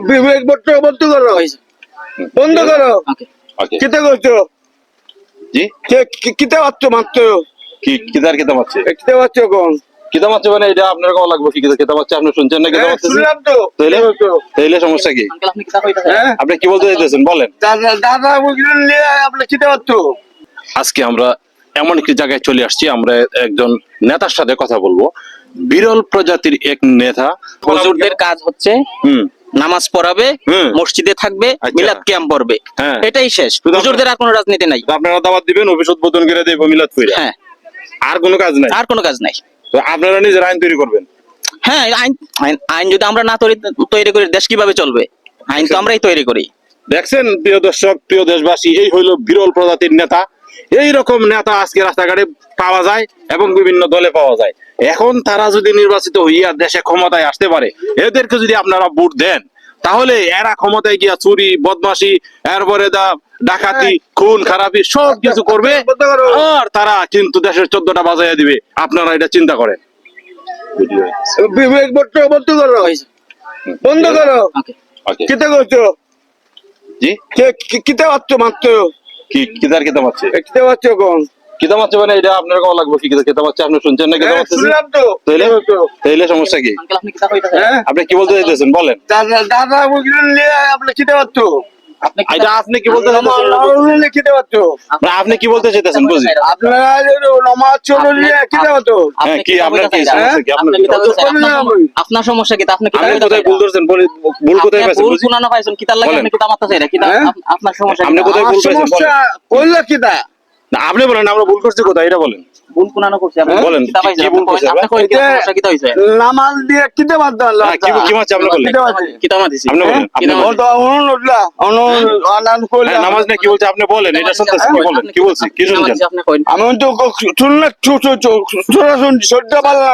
বিবেক বন্ধ বন্ধ করো। বন্ধ করো। কিতে করছ? জি? কে কি- কিতে পাচ্ছ মাত্র? কি কিদার কিতাব আছে কিতে পাচ্ছ কোন কিতাব আছে মানে এটা আপনার কম লাগবে। কি কিতাব আছে আপনি শুনছেন না কিতাব হ্যাঁ, আছে শুনলাম তো। তাইলে তো। তাইলে সমস্যা কি? আপনি হ্যাঁ। আপনি কি বলতে চাইতেছেন? বলেন। দাদা দাদা বুঝলেন নিয়ে আপনি কিতে পাচ্ছ? আজকে আমরা এমন একটি জায়গায় চলে আসছি। আমরা একজন নেতার সাথে কথা বলব। বিরল প্রজাতির এক নেতা। হুজুরদের কাজ হচ্ছে হুম। নামাজ পড়াবে মসজিদে থাকবে আচ্ছা। মিলাদ ক্যাম্প পড়বে। হ্যাঁ। এটাই শেষ। হুজুরদের আর কোনো রাজনীতি নাই। আপনারা দাওয়াত দিবেন অফিস উদ্বোধন করে দেবো মিলাদ কইরা। হ্যাঁ। আর কোনো কাজ নাই? আর কোনো কাজ নাই। তো আপনারা নিজের আইন তৈরি করবেন? হ্যাঁ আইন আইন- যদি আমরা না তৈরি তৈরি করি দেশ কীভাবে চলবে? আইন তো আমরাই তৈরি করি। দেখছেন প্রিয় দর্শক প্রিয় দেশবাসী এই হইল বিরল প্রজাতির নেতা। এই রকম নেতা আজকে রাস্তাঘাটে পাওয়া যায় এবং বিভিন্ন দলে পাওয়া যায়। এখন তারা যদি নির্বাচিত হইয়া দেশে ক্ষমতায় আসতে পারে এদেরকে যদি আপনারা ভোট দেন তাহলে এরা ক্ষমতায় গিয়া চুরি বদমাশি এরপরে দা ডাকাতি খুন খারাপি সব কিছু করবে। আর তারা কিন্তু দেশের চোদ্দটা বাজাইয়া দিবে। আপনারা এটা চিন্তা করেন। বিবেক বন্ধ বন্ধ করো। বন্ধ কিতে করছ জি? কে কিতে পাচ্ছ মাত্র কি কিদার কিতাব আছে? কোন? কিতাব আছে মানে এটা আপনার কম লাগবে কি কিতাব? আছে আপনি শুনছেন না কিতাব হ্যাঁ, আছে? শুনলাম তো। তাইলে তাইলে সমস্যা কি? আপনি হ্যাঁ। আপনি কি বলতে চাইতেছেন? বলেন। দাদা দাদা আপনি এটা আপনি কি বলতে না, আপনি কি বলতে চাইতেছেন বুঝি? আপনারা নমাজ চলো নিয়ে কিতে আপনি হ্যাঁ, কি আপনার কি সমস্যা কি? আপনি আপনার কি সমস্যা কি? তা আপনি কোথায় ভুল ধরছেন? বলি- ভুল কোথায় পাইছেন ভুল শুনানো পাইছেন কিতার লাগে? বলেন। আপনি এটা কিতা হ্যাঁ? আপনার সমস্যা আপনি কোথায় ভুল পাইছেন? না, আপনি বলেন আমরা ভুল করছি কোথায়? এটা বলেন। ভুল করছি? আপনি বলেন, কি- ভুল আপনি হইছে? নামাজ দিয়ে কিতে বাদ দাও হ্যাঁ, কি আপনি বলেন? কিতে বলেন আনান কইলা হ্যাঁ, নামাজ না কি বলছে? আপনি বলেন এটা শুনতেছি কি বলেন বলছি শুনছেন। আমি তো শুনলে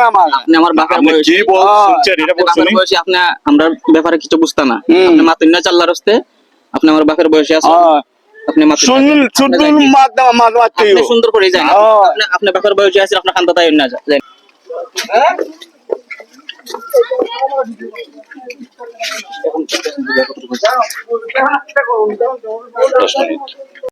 আমার। আপনি আমার বাপের আপনি বয়সী। কি বল হ্যাঁ, শুনছেন? এটা আপনি বলছেন আপনি আমরা ব্যাপারে কিছু বুঝতা না। আপনি মাতুন না চাল্লার হস্তে আপনি আমার বাপের বয়সে আছেন। হ্যাঁ। আপনি শুনুন যাই কি- মাত মাত মারতে আপনি সুন্দর করে যান। আপনি আপনি বয়সে আছেন তাই না যান।